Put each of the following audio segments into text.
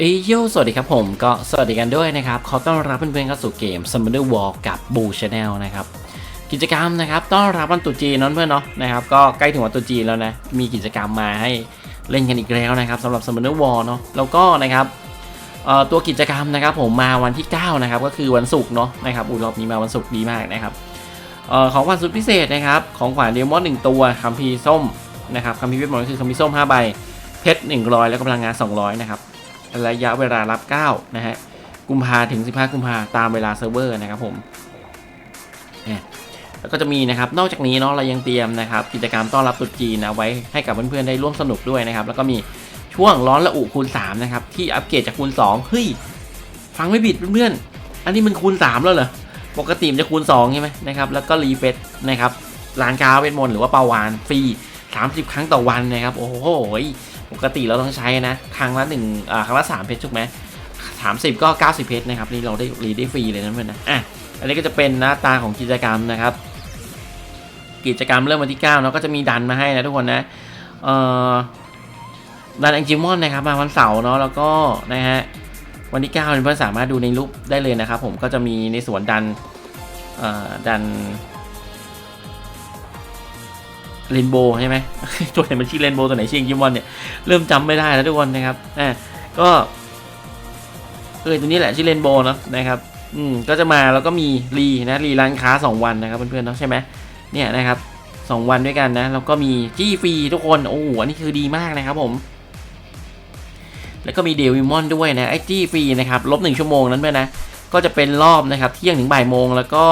เอ้ยโยสวัสดีครับผมก็สวัสดีกันด้วยนะครับขอต้อนรับเพื่อนๆเข้าสู่เกม Summoner War กับ Boo Channel นะครับกิจกรรมนะครับต้อนรับวันตุจีนนอะเพื่อนเนาะนะครับก็ใกล้ถึงวันตุจีนแล้วนะมีกิจกรรมมาให้เล่นกันอีกแล้วนะครับสำหรับ Summoner War เนาะแล้วก็นะครับตัวกิจกรรมนะครับผมมาวันที่ 9 นะครับก็คือวันศุกร์เนาะนะครับอุรอบนี้มาวันศุกร์ดีมากนะครับออของขวัญสุดพิเศษนะครับของขวัญเดมอนหนึ่งตัวคัมภีส้มนะครับคัมภีเวทมนต์ก็คือคัมภีส้ม5ใบเพชร100 แล้วก็พลังงาน 200 นะครับ ระยะเวลารับ9นะฮะกุมภาถึง 15 กุมภาตามเวลาเซิร์ฟเวอร์นะครับผมเนี่ยแล้วก็จะมีนะครับ นอกจากนี้เนาะเรายังเตรียมนะครับ กิจกรรมต้อนรับตรุษจีนนะไว้ให้กับเพื่อนๆได้ร่วมสนุกด้วยนะครับ แล้วก็มีช่วงร้อนระอุคูณ 3 นะครับ ที่อัปเกรดจากคูณ 2 เฮ้ย ฟังไม่ผิดเพื่อนๆ อันนี้มันคูณ 3 แล้วเหรอ ปกติมันจะคูณ 2 ใช่ไหมนะครับ แล้วก็รีเฟซนะครับร้านค้าเวทมนต์หรือว่าปาวานฟรี 30 ครั้งต่อวันนะครับ โอ้โห ปกติเราต้องใช้นะ ครั้งละหนึ่งครั้งละสามเพชรถูกไหมสามสิบก็เก้าสิบเพชรนะครับนี่เราได้รีได้ฟรีเลยนะเพื่อนนะอะอันนี้ก็จะเป็นหน้าตาของกิจกรรมนะครับ กิจกรรมเริ่มวันที่9เนาะก็จะมีดันมาให้นะทุกคนนะเอ่อดันแองจิมอนนะครับมาวันเสาร์เนาะแล้วก็นะฮะวันที่9เพื่อนสามารถดูในรูปได้เลยนะครับ ผมก็จะมีในส่วนดันเอ่อดัน เรนโบว์ใช่ไหมตัวไหนมันชื่อเรนโบว์ตัวไหนชื่อจิมอนเนี่ยเริ่มจำไม่ได้แล้วทุกคนนะครับอ่าก็เออตัวนี้แหละชื่อเรนโบว์เนาะนะครับอืมก็จะมาแล้วก็มีรีนะรีร้านค้า 2 วันนะครับเพื่อนๆเนาะใช่ไหมเนี่ยนะครับ 2 วันด้วยกันนะแล้วก็มีจี้ฟรีทุกคนโอ้โหอันนี้คือดีมากนะครับผม แล้วก็มีเดวิมอนด้วยนะไอจี้ฟรีนะครับลบหนึ่งชั่วโมงนั้นเพื่อนนะ ก็จะเป็นรอบนะครับเที่ยงถึงบ่ายโมงแล้วก็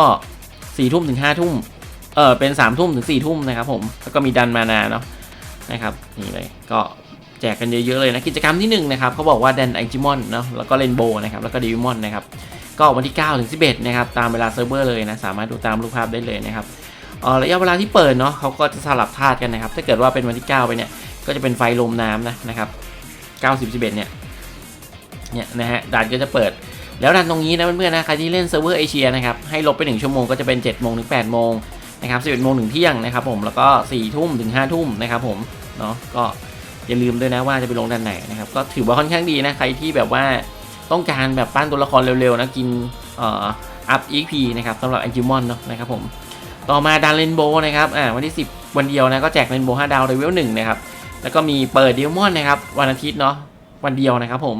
สี่ทุ่มถึงห้าทุ่ม เออเป็นสามทุ่มถึงสี่ทุ่มนะครับผมแล้วก็มีดันมานาเนาะนะครับนี่เลยก็แจกกันเยอะๆเลยนะกิจกรรมที่1นะครับเขาบอกว่าแดนไอจิมอนเนาะแล้วก็เรนโบว์นะครับแล้วก็ดิวิมอนนะครับก็วันที่9ถึง11นะครับตามเวลาเซิร์ฟเวอร์เลยนะสามารถดูตามรูปภาพได้เลยนะครับเออระยะเวลาที่เปิดเนาะเขาก็จะสลับธาตุกันนะครับ ถ้าเกิดว่าเป็นวันที่ 9 ไปเนี่ย ก็จะเป็นไฟลมน้ำนะนะครับ9 10 11เนี่ยเนี่ยนะฮะดันก็จะเปิด แล้วดันตรงนี้นะเพื่อนๆนะใครที่เล่นเซิร์ฟเวอร์เอเชียนะครับให้ลบไป 1 ชั่วโมงก็จะเป็น 7 โมงถึง 8 โมง นะครับ11โมงถึงเที่ยงนะครับผมแล้วก็4ทุ่มถึง5ทุ่มนะครับผมเนาะก็อย่าลืมด้วยนะว่าจะไปลงด้านไหนนะครับก็ถือว่าค่อนข้างดีนะใครที่แบบว่าต้องการแบบปั้นตัวละครเร็วๆนะกินเอ่ออัพ EP นะครับสำหรับแองจิมอนเนาะนะครับผมต่อมาดันเลนโบนะครับอ่าวันที่ 10 วันเดียวนะก็แจกเลนโบ5ดาวเลเวล1นะครับแล้วก็มีเปิดเดลมอนนะครับวันอาทิตย์เนาะวันเดียวนะครับผม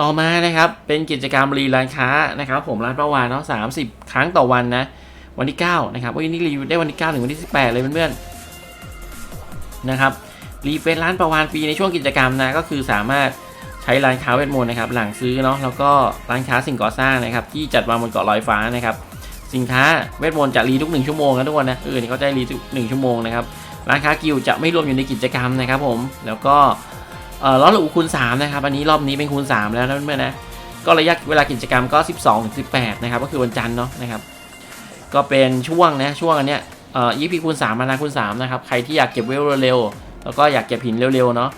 ต่อมานะครับเป็นกิจกรรมรีร้านค้านะครับผมร้านประวานเนาะ30 ครั้งต่อวันนะ วันที่ 9 นะครับวันนี้รีวิวได้วันที่ 9 ถึงวันที่ 18 เลยเพื่อนๆนะครับรีเฟซร้านประวานฟรีในช่วงกิจกรรมนะก็คือสามารถใช้ร้านค้าเวทมนต์นะครับหลังซื้อเนาะแล้วก็ร้านค้าสิ่งก่อสร้างนะครับที่จัดวางบนเกาะลอยฟ้านะครับสินค้าเวทมนต์จะรีทุก 1 ชั่วโมงนะทุกคนนะเออนี่เขาจะรีทุก 1 ชั่วโมงนะครับร้านค้ากิวจะไม่รวมอยู่ในกิจกรรมนะครับผมแล้วก็เอ่อล้อหลูคูณ3นะครับอันนี้รอบนี้เป็นคูณ 3 แล้วนะเพื่อนๆนะก็ระยะเวลากิจกรรมก็ 12-18นะครับก็คือวันจันทร์เนาะนะครับ ก็เป็นช่วงนะช่วงอันเนี้ยเอ่อ EP คูณ3มานาคูณ3นะครับใครที่อยากเก็บเวลเร็วๆแล้วก็อยากเก็บหินเร็วๆเนาะ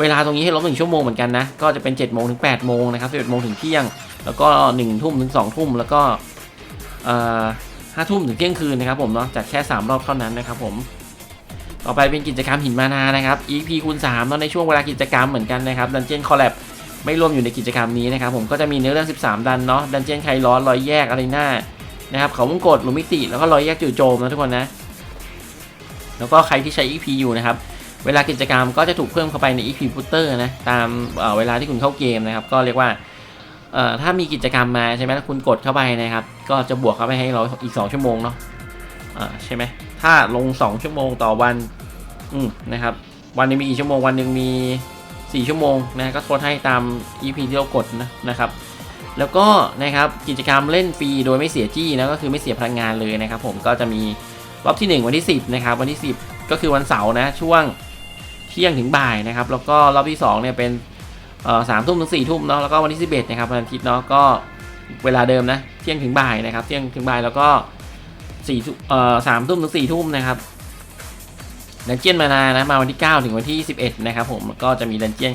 เวลาตรงนี้ให้ลบหนึ่งชั่วโมงเหมือนกันนะก็จะเป็น7จ็ดโมงถึง8ปดโมงนะครับสิบเอ็ดโมงถึงเที่ยง แล้วก็1นึ่ทุ่มถึง2องทุ่มแล้วก็ห้าทุ่มถึงเที่ยงคืนนะครับผมเนาะจัดแค่ 3 รอบเท่านั้นนะครับผมต่อไปเป็นกิจกรรมหินมานานะครับ EP คูณ3เนาะในช่วงเวลากิจกรรมเหมือนกันนะครับดันเจียนคอลแลบไม่รวมอยู่ในกิจกรรมนี้นะครับผมก็จะมีเนื้อเรื่อง 13 ดันเนาะดันเจียนไคร้อนรอยแยกอะไรหน้า นะครับเขาวงกดหลุมมิติแล้วก็รอยแยกจู่โจมนะทุกคนนะ แล้วก็ใครที่ใช้ EP อยู่นะครับ เวลากิจกรรมก็จะถูกเพิ่มเข้าไปใน EP Footer นะตามเเวลาที่คุณเข้าเกมนะครับ ก็เรียกว่าถ้ามีกิจกรรมมาใช่ไหมถ้าคุณกดเข้าไปนะครับ ก็จะบวกเข้าไปให้เราอีก 2 ชั่วโมงเนาะใช่ไหมถ้าลง 2 ชั่วโมงต่อวันอืมนะครับ วันนึงมีกี่ชั่วโมงวันหนึ่งมี 4 ชั่วโมงนะก็ทดให้ตาม EP ที่เรากดนะนะครับ แล้วก็นะครับกิจกรรมเล่นฟรีโดยไม่เสียจี้นะก็คือไม่เสียพลังงานเลยนะครับ ผมก็จะมีรอบที่ 1 วันที่ 10นะครับวันที่ 10 ก็คือวันเสาร์นะช่วงเที่ยงถึงบ่ายนะครับแล้วก็รอบที่2เนี่ยเป็นสามทุ่มถึงสี่ทุ่มเนาะแล้วก็วันที่ 11นะครับวันอาทิตย์เนาะก็เวลาเดิมนะเที่ยงถึงบ่ายนะครับเที่ยงถึงบ่ายแล้วก็สี่เอ่อสามทุ่มถึงสี่ทุ่มนะครับดันเจียนมานานะมาวันที่ 9 ถึงวันที่ 11 นะครับผมก็จะมีดันเจียน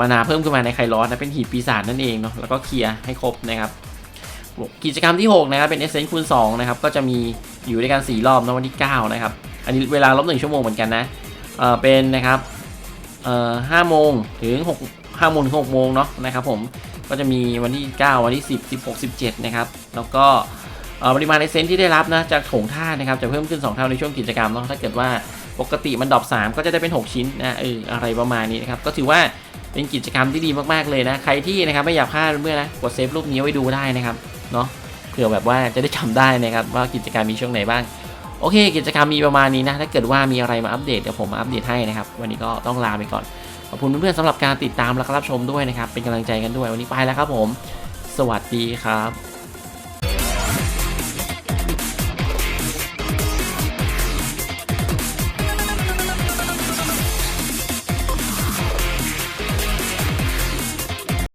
มานาเพิ่มขึ้นมาในไคลอสนะเป็นหีบปีศาจนั่นเองเนาะแล้วก็เคลียร์ให้ครบนะครับกิจกรรมที่ 6 นะครับ เป็นเอเซนต์คูณ2นะครับก็จะมีอยู่ด้วยกัน4รอบนะวันที่ 9 นะครับ อันนี้เวลาลบ1ชั่วโมงเหมือนกันนะเออเป็นนะครับเอ่อห้าโมงถึงหก5โมงถึง6โมงเนาะนะครับผมก็จะมีวันที่ 9 วันที่ 10 16 17 นะครับ แล้วก็ปริมาณไอเซนที่ได้รับนะจากโถงท่านะครับจะเพิ่มขึ้น 2 เท่าในช่วงกิจกรรมเนาะถ้าเกิดว่าปกติมันดรอป3ก็จะได้เป็น 6 ชิ้นนะเอออะไรประมาณนี้นะครับก็ถือว่า เป็นกิจกรรมที่ดีมากๆเลยนะ ใครที่นะครับไม่อยากพลาดเมื่อนะกดเซฟรูปนี้ไว้ดูได้นะครับเนาะเผื่อแบบว่าจะได้จำได้นะครับว่ากิจกรรมมีช่วงไหนบ้างโอเค กิจกรรมมีประมาณนี้นะ ถ้าเกิดว่ามีอะไรมาอัปเดตเดี๋ยวผมมาอัปเดตให้นะครับ วันนี้ก็ต้องลาไปก่อน ขอบคุณเพื่อนๆสำหรับการติดตามและรับชมด้วยนะครับ เป็นกำลังใจกันด้วย วันนี้ไปแล้วครับผม สวัสดีครับ